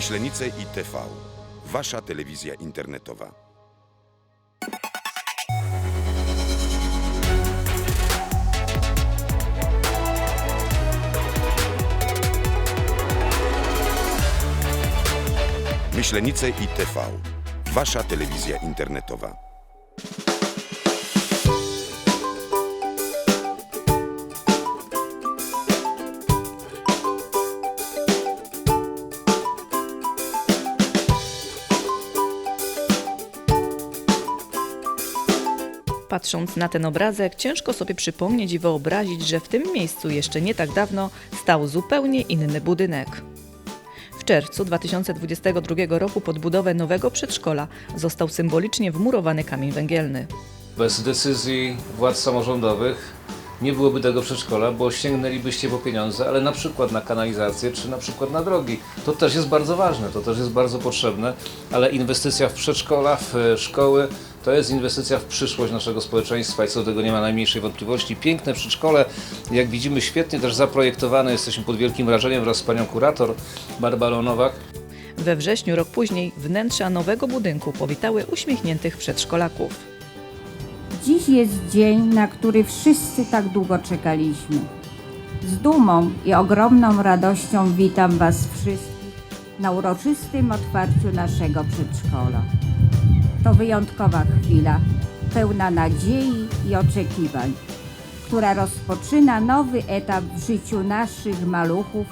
Myślenice i TV. Wasza telewizja internetowa. Myślenice i TV. Wasza telewizja internetowa. Patrząc na ten obrazek, ciężko sobie przypomnieć i wyobrazić, że w tym miejscu jeszcze nie tak dawno stał zupełnie inny budynek. W czerwcu 2022 roku pod budowę nowego przedszkola został symbolicznie wmurowany kamień węgielny. Bez decyzji władz samorządowych nie byłoby tego przedszkola, bo sięgnęlibyście po pieniądze, ale na przykład na kanalizację czy na przykład na drogi. To też jest bardzo ważne, to też jest bardzo potrzebne, ale inwestycja w przedszkola, w e, szkoły to jest inwestycja w przyszłość naszego społeczeństwa i co do tego nie ma najmniejszej wątpliwości. Piękne przedszkole, jak widzimy, świetnie też zaprojektowane. Jesteśmy pod wielkim wrażeniem wraz z panią kurator Barbarą Nowak. We wrześniu, rok później, wnętrza nowego budynku powitały uśmiechniętych przedszkolaków. Dziś jest dzień, na który wszyscy tak długo czekaliśmy. Z dumą i ogromną radością witam Was wszystkich na uroczystym otwarciu naszego przedszkola. To wyjątkowa chwila, pełna nadziei i oczekiwań, która rozpoczyna nowy etap w życiu naszych maluchów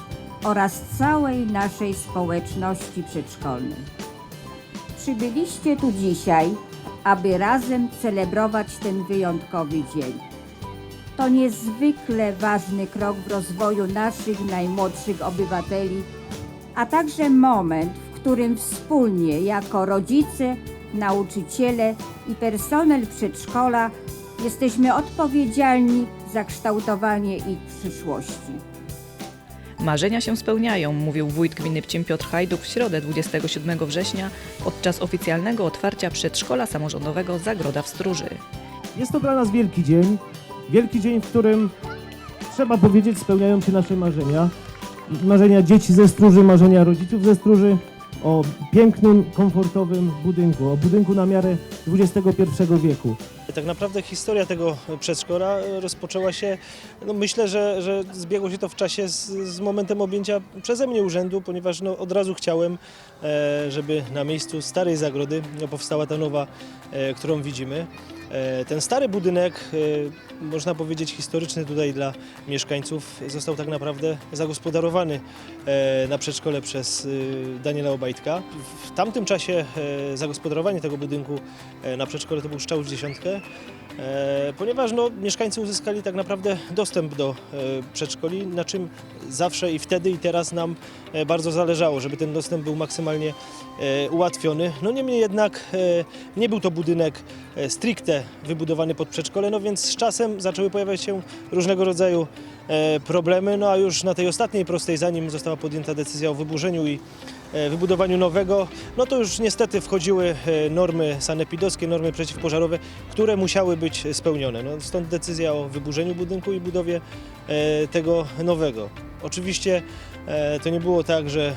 oraz całej naszej społeczności przedszkolnej. Przybyliście tu dzisiaj, aby razem celebrować ten wyjątkowy dzień. To niezwykle ważny krok w rozwoju naszych najmłodszych obywateli, a także moment, w którym wspólnie jako rodzice, nauczyciele i personel przedszkola jesteśmy odpowiedzialni za kształtowanie ich przyszłości. Marzenia się spełniają, mówił wójt gminy Pcim Piotr Hajduk w środę 27 września podczas oficjalnego otwarcia przedszkola samorządowego Zagroda w Stróży. Jest to dla nas wielki dzień. Wielki dzień, w którym trzeba powiedzieć, spełniają się nasze marzenia. Marzenia dzieci ze stróży, marzenia rodziców ze stróży o pięknym, komfortowym budynku, o budynku na miarę XXI wieku. Tak naprawdę historia tego przedszkola rozpoczęła się, no myślę, że, że zbiegło się to w czasie z, z momentem objęcia przeze mnie urzędu, ponieważ no od razu chciałem, e, żeby na miejscu starej zagrody powstała ta nowa, e, którą widzimy. E, ten stary budynek, e, można powiedzieć historyczny tutaj dla mieszkańców, został tak naprawdę zagospodarowany e, na przedszkole przez Daniela Obajtka. W tamtym czasie zagospodarowanie tego budynku na przedszkole to był strzał w dziesiątkę, ponieważ no, mieszkańcy uzyskali tak naprawdę dostęp do przedszkoli, na czym zawsze i wtedy i teraz nam bardzo zależało, żeby ten dostęp był maksymalnie ułatwiony. No niemniej jednak nie był to budynek e, wybudowany pod przedszkole, no więc z czasem zaczęły pojawiać się różnego rodzaju e, problemy, no a już na tej ostatniej prostej, zanim została podjęta decyzja o wyburzeniu i e, wybudowaniu nowego, no to już niestety wchodziły e, normy sanepidowskie, normy przeciwpożarowe, które musiały być spełnione. No, stąd decyzja o wyburzeniu budynku i budowie tego nowego. Oczywiście to nie było tak, że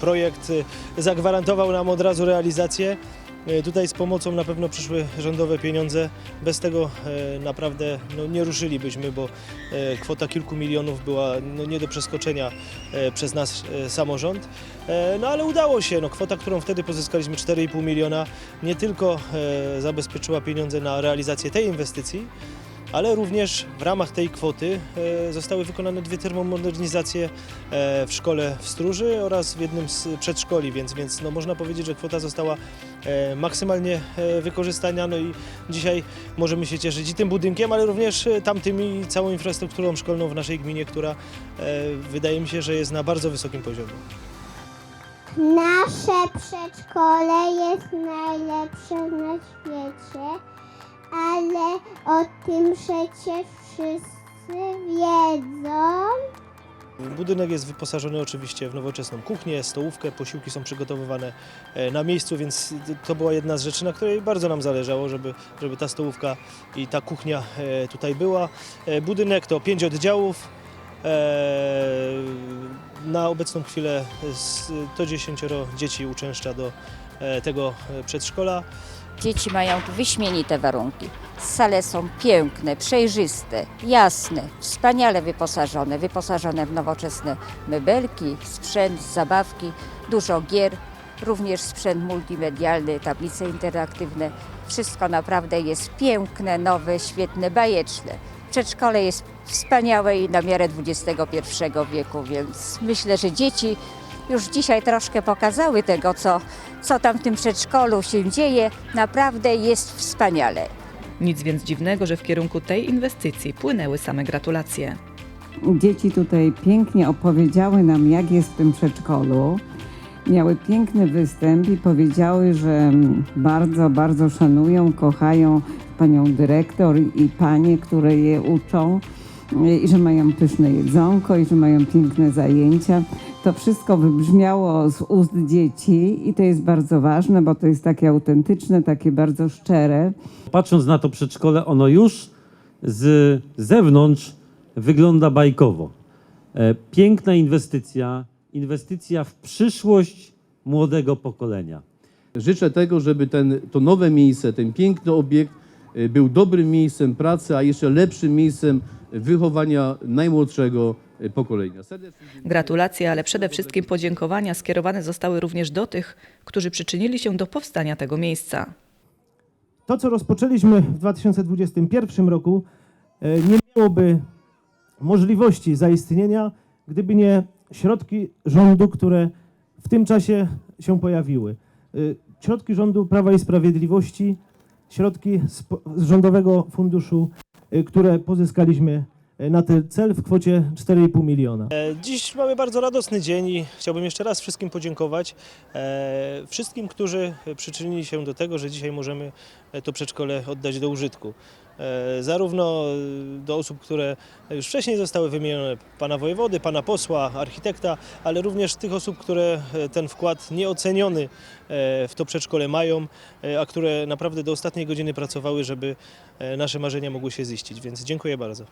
projekt zagwarantował nam od razu realizację. E, Tutaj z pomocą na pewno przyszły rządowe pieniądze. Bez tego e, naprawdę no, nie ruszylibyśmy, bo e, kwota kilku milionów była no, nie do przeskoczenia przez nas samorząd. No ale udało się. No, kwota, którą wtedy pozyskaliśmy 4,5 miliona, nie tylko zabezpieczyła pieniądze na realizację tej inwestycji, ale również w ramach tej kwoty e, zostały wykonane dwie termomodernizacje e, w szkole w Stróży oraz w jednym z przedszkoli, więc, więc no, można powiedzieć, że kwota została e, maksymalnie wykorzystana. No i dzisiaj możemy się cieszyć i tym budynkiem, ale również tamtymi i całą infrastrukturą szkolną w naszej gminie, która wydaje mi się, że jest na bardzo wysokim poziomie. Nasze przedszkole jest najlepsze na świecie, ale o tym przecież wszyscy wiedzą. Budynek jest wyposażony oczywiście w nowoczesną kuchnię, stołówkę, posiłki są przygotowywane e, na miejscu, więc to była jedna z rzeczy, na której bardzo nam zależało, żeby, żeby ta stołówka i ta kuchnia e, tutaj była. E, Budynek to pięć oddziałów, Na obecną chwilę 110 dzieci uczęszcza do tego przedszkola. Dzieci mają tu wyśmienite warunki. Sale są piękne, przejrzyste, jasne, wspaniale wyposażone, wyposażone w nowoczesne mebelki, sprzęt, zabawki, dużo gier, również sprzęt multimedialny, tablice interaktywne. Wszystko naprawdę jest piękne, nowe, świetne, bajeczne. Przedszkole jest wspaniałe i na miarę XXI wieku, więc myślę, że dzieci już dzisiaj troszkę pokazały tego, co, co tam w tym przedszkolu się dzieje. Naprawdę jest wspaniale. Nic więc dziwnego, że w kierunku tej inwestycji płynęły same gratulacje. Dzieci tutaj pięknie opowiedziały nam, jak jest w tym przedszkolu. Miały piękny występ i powiedziały, że bardzo, bardzo szanują, kochają panią dyrektor i panie, które je uczą, i że mają pyszne jedzonko, i że mają piękne zajęcia. To wszystko wybrzmiało z ust dzieci i to jest bardzo ważne, bo to jest takie autentyczne, takie bardzo szczere. Patrząc na to przedszkole, ono już z zewnątrz wygląda bajkowo. E, Piękna inwestycja, inwestycja w przyszłość młodego pokolenia. Życzę tego, żeby ten, to nowe miejsce, ten piękny obiekt był dobrym miejscem pracy, a jeszcze lepszym miejscem wychowania najmłodszego y, pokolenia. Gratulacje, ale przede wszystkim podziękowania skierowane zostały również do tych, którzy przyczynili się do powstania tego miejsca. To, co rozpoczęliśmy w 2021 roku, e, nie miałoby możliwości zaistnienia, gdyby nie środki rządu, które w tym czasie się pojawiły. Środki rządu Prawa i Sprawiedliwości, środki z, z Rządowego Funduszu, e, które pozyskaliśmy e, na ten cel w kwocie 4,5 miliona. E, Dziś mamy bardzo radosny dzień i chciałbym jeszcze raz wszystkim podziękować. E, Wszystkim, którzy przyczynili się do tego, że dzisiaj możemy e, to przedszkole oddać do użytku. E, Zarówno e, do osób, które już wcześniej zostały wymienione, pana wojewody, pana posła, architekta, ale również tych osób, które e, ten wkład nieoceniony w to przedszkole mają, a które naprawdę do ostatniej godziny pracowały, żeby nasze marzenia mogły się ziścić. Więc dziękuję bardzo.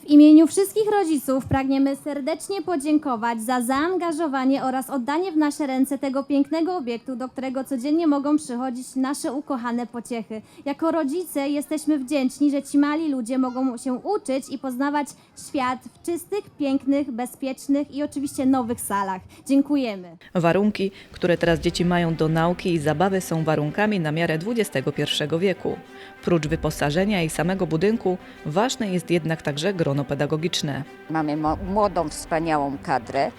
W imieniu wszystkich rodziców pragniemy serdecznie podziękować za zaangażowanie oraz oddanie w nasze ręce tego pięknego obiektu, do którego codziennie mogą przychodzić nasze ukochane pociechy. Jako rodzice jesteśmy wdzięczni, że ci mali ludzie mogą się uczyć i poznawać świat w czystych, pięknych, bezpiecznych i oczywiście nowych salach. Dziękujemy. Warunki, które teraz dzieci mają do nauki i zabawy są warunkami na miarę XXI wieku. Prócz wyposażenia i samego budynku, ważne jest jednak także grono pedagogiczne. Mamy młodą, wspaniałą kadrę,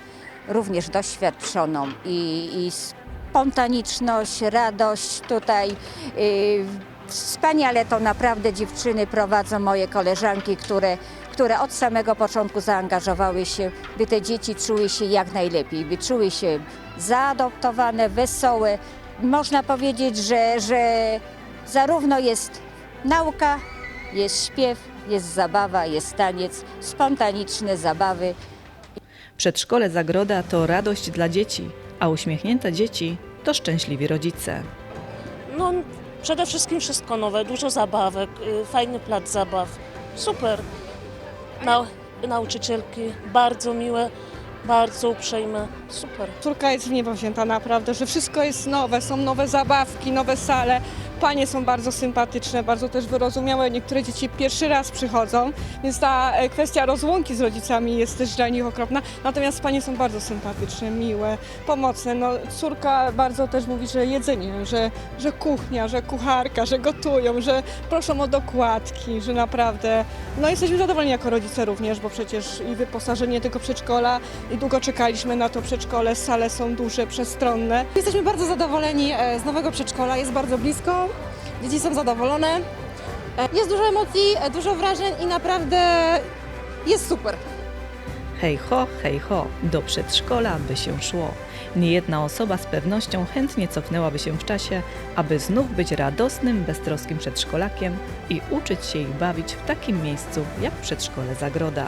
również doświadczoną i, i spontaniczność, radość tutaj. Yy, wspaniale to naprawdę dziewczyny prowadzą moje koleżanki, które, które od samego początku zaangażowały się, by te dzieci czuły się jak najlepiej, by czuły się zaadoptowane, wesołe. Można powiedzieć, że, że zarówno jest nauka, jest śpiew, jest zabawa, jest taniec, spontaniczne zabawy. Przedszkole Zagroda to radość dla dzieci, a uśmiechnięte dzieci to szczęśliwi rodzice. No, przede wszystkim wszystko nowe, dużo zabawek, y, fajny plac zabaw. Super. Nau nauczycielki bardzo miłe, bardzo uprzejme. Super. Córka jest w niebo wzięta naprawdę, że wszystko jest nowe, są nowe zabawki, nowe sale. Panie są bardzo sympatyczne, bardzo też wyrozumiałe. Niektóre dzieci pierwszy raz przychodzą, więc ta e, kwestia rozłąki z rodzicami jest też dla nich okropna. Natomiast panie są bardzo sympatyczne, miłe, pomocne. No, córka bardzo też mówi, że jedzenie, że, że kuchnia, że kucharka, że gotują, że proszą o dokładki, że naprawdę. No jesteśmy zadowoleni jako rodzice również, bo przecież i wyposażenie tego przedszkola, i długo czekaliśmy na to przedszkole, sale są duże, przestronne. Jesteśmy bardzo zadowoleni e, z nowego przedszkola, jest bardzo blisko, dzieci są zadowolone, E, jest dużo emocji, e, dużo wrażeń i naprawdę jest super. Hej ho, hej ho, do przedszkola by się szło. Niejedna osoba z pewnością chętnie cofnęłaby się w czasie, aby znów być radosnym, beztroskim przedszkolakiem i uczyć się i bawić w takim miejscu jak przedszkole Zagroda.